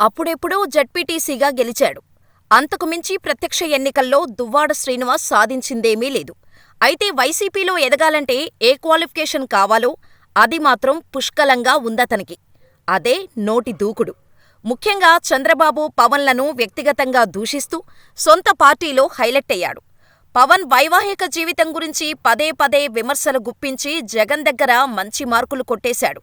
అప్పుడెప్పుడో జడ్పీటీసీగా గెలిచాడు. అంతకుమించి ప్రత్యక్ష ఎన్నికల్లో దువ్వాడ శ్రీనివాస్ సాధించిందేమీ లేదు. అయితే వైసీపీలో ఎదగాలంటే ఏ క్వాలిఫికేషన్ కావాలో అది మాత్రం పుష్కలంగా ఉందతనికి. అదే నోటి దూకుడు. ముఖ్యంగా చంద్రబాబు, పవన్లను వ్యక్తిగతంగా దూషిస్తూ సొంత పార్టీలో హైలైటయ్యాడు. పవన్ వైవాహిక జీవితం గురించి పదే పదే విమర్శలు గుప్పించి జగన్ దగ్గర మంచి మార్కులు కొట్టేశాడు.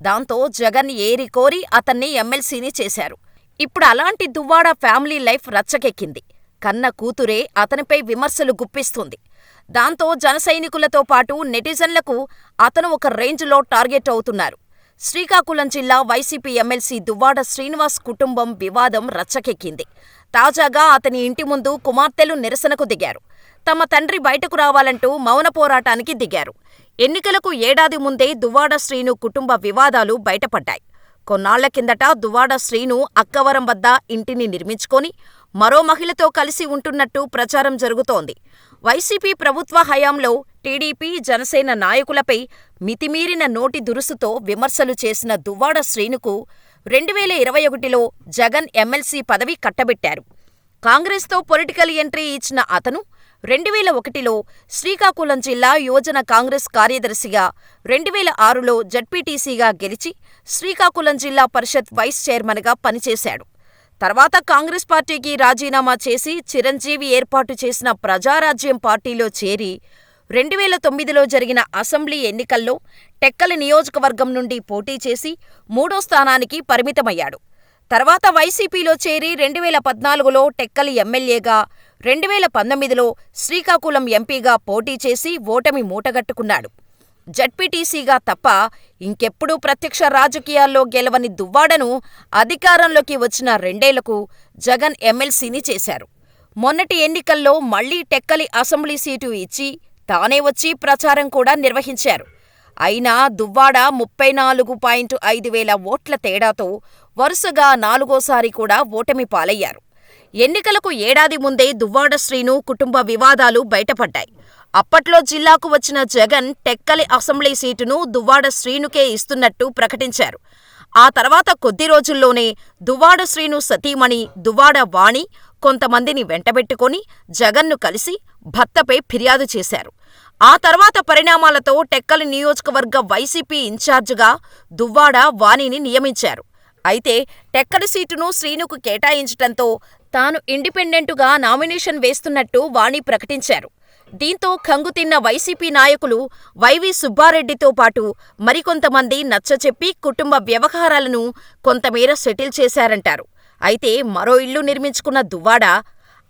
దాంతో జగన్ ఏరి కోరి అతన్ని ఎమ్మెల్సీని చేశారు. ఇప్పుడు అలాంటి దువ్వాడ ఫ్యామిలీ లైఫ్ రచ్చకెక్కింది. కన్న కూతురే అతనిపై విమర్శలు గుప్పిస్తోంది. దాంతో జనసైనికులతో పాటు నెటిజన్లకు అతను ఒక రేంజ్లో టార్గెట్ అవుతున్నారు. శ్రీకాకుళం జిల్లా వైసీపీ ఎమ్మెల్సీ దువ్వాడ శ్రీనివాస్ కుటుంబం వివాదం రచ్చకెక్కింది. తాజాగా అతని ఇంటి ముందు కుమార్తెలు నిరసనకు దిగారు. తమ తండ్రి బయటకు రావాలంటూ మౌన పోరాటానికి దిగారు. ఎన్నికలకు ఏడాది ముందే దువ్వాడ శ్రీను కుటుంబ వివాదాలు బయటపడ్డాయి. కొన్నాళ్ళ కిందట దువ్వాడ శ్రీను అక్కవరం వద్ద ఇంటిని నిర్మించుకొని మరో మహిళతో కలిసి ఉంటున్నట్టు ప్రచారం జరుగుతోంది. వైసీపీ ప్రభుత్వ హయాంలో టీడీపీ, జనసేన నాయకులపై మితిమీరిన నోటి దురుసుతో విమర్శలు చేసిన దువ్వాడ శ్రీనుకు రెండువేల ఇరవై ఒకటిలో జగన్ ఎమ్మెల్సీ పదవి కట్టబెట్టారు. కాంగ్రెస్తో పొలిటికల్ ఎంట్రీ ఇచ్చిన అతను రెండువేల ఒకటిలో శ్రీకాకుళం జిల్లా యువజన కాంగ్రెస్ కార్యదర్శిగా, రెండువేల ఆరులో జడ్పీటీసీగా గెలిచి శ్రీకాకుళం జిల్లా పరిషత్ వైస్ చైర్మన్గా పనిచేశాడు. తర్వాత కాంగ్రెస్ పార్టీకి రాజీనామా చేసి చిరంజీవి ఏర్పాటు చేసిన ప్రజారాజ్యం పార్టీలో చేరి రెండువేల తొమ్మిదిలో జరిగిన అసెంబ్లీ ఎన్నికల్లో టెక్కలి నియోజకవర్గం నుండి పోటీ చేసి మూడో స్థానానికి పరిమితమయ్యాడు. తర్వాత వైసీపీలో చేరి రెండువేల పద్నాలుగులో టెక్కలి ఎమ్మెల్యేగా, రెండువేల పంతొమ్మిదిలో శ్రీకాకుళం ఎంపీగా పోటీ చేసి ఓటమి మూటగట్టుకున్నాడు. జడ్పీటీసీగా తప్ప ఇంకెప్పుడూ ప్రత్యక్ష రాజకీయాల్లో గెలవని దువ్వాడను అధికారంలోకి వచ్చిన రెండేళ్ళకు జగన్ ఎమ్మెల్సీని చేశారు. మొన్నటి ఎన్నికల్లో మళ్ళీ టెక్కలి అసెంబ్లీ సీటు ఇచ్చి తానే వచ్చి ప్రచారం కూడా నిర్వహించారు. అయినా దువ్వాడ ముప్పై నాలుగు పాయింట్ ఐదు వేల ఓట్ల తేడాతో వరుసగా నాలుగోసారి కూడా ఓటమి పాలయ్యారు. ఎన్నికలకు ఏడాది ముందే దువ్వాడ శ్రీను కుటుంబ వివాదాలు బయటపడ్డాయి. అప్పట్లో జిల్లాకు వచ్చిన జగన్ టెక్కలి అసెంబ్లీ సీటును దువ్వాడ శ్రీనుకే ఇస్తున్నట్టు ప్రకటించారు. ఆ తర్వాత కొద్ది రోజుల్లోనే దువ్వాడ శ్రీను సతీమణి దువ్వాడ వాణి కొంతమందిని వెంటబెట్టుకొని జగన్ను కలిసి భర్తపై ఫిర్యాదు చేశారు. ఆ తర్వాత పరిణామాలతో టెక్కలి నియోజకవర్గ వైసీపీ ఇన్ఛార్జిగా దువ్వాడ వాణిని నియమించారు. అయితే టెక్కలి సీటును శ్రీనుకు కేటాయించటంతో తాను ఇండిపెండెంటుగా నామినేషన్ వేస్తున్నట్టు వాణి ప్రకటించారు. దీంతో కంగుతిన్న వైసీపీ నాయకులు వైవి సుబ్బారెడ్డితో పాటు మరికొంతమంది నచ్చచెప్పి కుటుంబ వ్యవహారాలను కొంతమేర సెటిల్ చేశారంటారు. అయితే మరో ఇల్లు నిర్మించుకున్న దువ్వాడ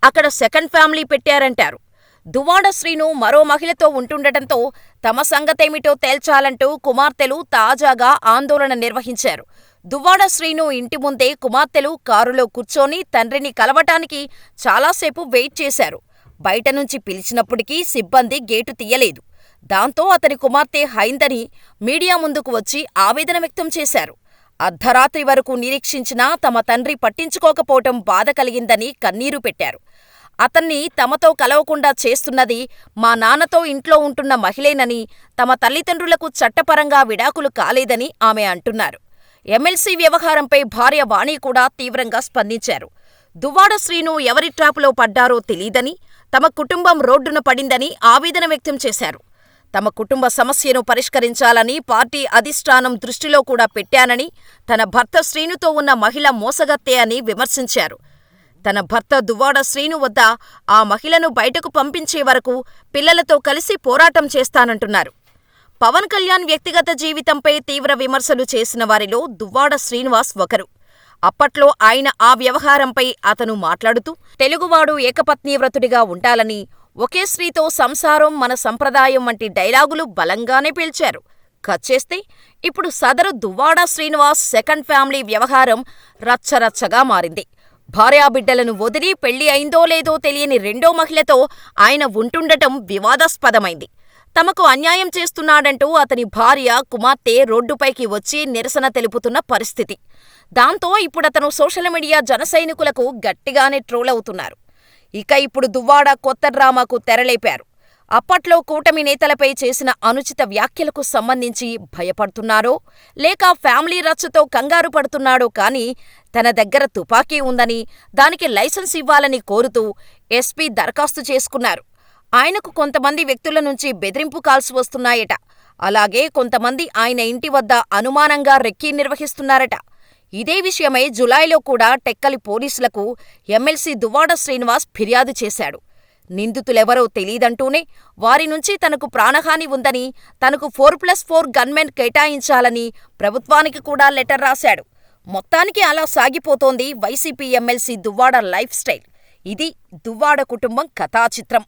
అక్కడ సెకండ్ ఫ్యామిలీ పెట్టారంటారు. దువ్వాడ శ్రీను మరో మహిళతో ఉంటుండటంతో తమ సంగతేమిటో తేల్చాలంటూ కుమార్తెలు తాజాగా ఆందోళన నిర్వహించారు. దువ్వాడ శ్రీను ఇంటి ముందే కుమార్తెలు కారులో కూర్చొని తండ్రిని కలవటానికి చాలాసేపు వెయిట్ చేశారు. బయట నుంచి పిలిచినప్పటికీ సిబ్బంది గేటు తీయలేదు. దాంతో అతని కుమార్తె హైందని మీడియా ముందుకు వచ్చి ఆవేదన వ్యక్తం చేశారు. అర్ధరాత్రి వరకు నిరీక్షించినా తమ తండ్రి పట్టించుకోకపోవటం బాధ కలిగిందని కన్నీరు పెట్టారు. అతన్ని తమతో కలవకుండా చేస్తున్నది మా నాన్నతో ఇంట్లో ఉంటున్న మహిళేనని, తమ తల్లిదండ్రులకు చట్టపరంగా విడాకులు కాలేదని ఆమె అంటున్నారు. ఎమ్మెల్సీ వ్యవహారంపై భార్య వాణి కూడా తీవ్రంగా స్పందించారు. దువ్వాడ శ్రీను ఎవరి ట్రాపులో పడ్డారో తెలీదని, తమ కుటుంబం రోడ్డున పడిందని ఆవేదన వ్యక్తం చేశారు. తమ కుటుంబ సమస్యను పరిష్కరించాలని పార్టీ అధిష్టానం దృష్టిలో కూడా పెట్టానని, తన భర్త శ్రీనుతో ఉన్న మహిళ మోసగత్తే అని విమర్శించారు. తన భర్త దువ్వాడ శ్రీను వద్ద ఆ మహిళను బయటకు పంపించే వరకు పిల్లలతో కలిసి పోరాటం చేస్తానంటున్నారు. పవన్ కళ్యాణ్ వ్యక్తిగత జీవితంపై తీవ్ర విమర్శలు చేసిన వారిలో దువ్వాడ శ్రీనివాస్ ఒకరు. అప్పట్లో ఆయన ఆ వ్యవహారంపై అతను మాట్లాడుతూ తెలుగువాడు ఏకపత్నీవ్రతుడిగా ఉండాలని, ఒకే స్త్రీతో సంసారం మన సంప్రదాయం వంటి డైలాగులు బలంగానే పిలిచారు కచ్చేస్తే ఇప్పుడు సదరు దువ్వాడ శ్రీనివాస్ సెకండ్ ఫ్యామిలీ వ్యవహారం రచ్చరచ్చగా మారింది. భార్యాబిడ్డలను వదిలి పెళ్ళి అయిందో లేదో తెలియని రెండో మహిళతో ఆయన ఉంటుండటం వివాదాస్పదమైంది. తమకు అన్యాయం చేస్తున్నాడంటూ అతని భార్య, కుమార్తె రోడ్డుపైకి వచ్చి నిరసన తెలుపుతున్న పరిస్థితి. దాంతో ఇప్పుడతను సోషల్ మీడియా జనసైనికులకు గట్టిగానే ట్రోల్ అవుతున్నారు. ఇక ఇప్పుడు దువ్వాడ కొత్త డ్రామాకు తెరలేపారు. అప్పట్లో కూటమి నేతలపై చేసిన అనుచిత వ్యాఖ్యలకు సంబంధించి భయపడుతున్నారో లేక ఫ్యామిలీ రచ్చతో కంగారు పడుతున్నాడో కానీ తన దగ్గర తుపాకీ ఉందని దానికి లైసెన్స్ ఇవ్వాలని కోరుతూ ఎస్పీ దరఖాస్తు చేసుకున్నారు ఆయనకు కొంతమంది వ్యక్తుల నుంచి బెదిరింపు కాల్స్ వస్తున్నాయట. అలాగే కొంతమంది ఆయన ఇంటి వద్ద అనుమానంగా రెక్కీ నిర్వహిస్తున్నారట. ఇదే విషయమై జులైలో కూడా టెక్కలి పోలీసులకు ఎమ్మెల్సీ దువ్వాడ శ్రీనివాస్ ఫిర్యాదు చేశాడు. నిందితులెవరో తెలీదంటూనే వారి నుంచి తనకు ప్రాణహాని ఉందని తనకు ఫోర్ ప్లస్ ఫోర్ గన్మెన్ కేటాయించాలని ప్రభుత్వానికి కూడా లెటర్ రాశాడు. మొత్తానికి అలా సాగిపోతోంది YCP MLC Duvvada life style. ఇది దువ్వాడ కుటుంబం కథాచిత్రం.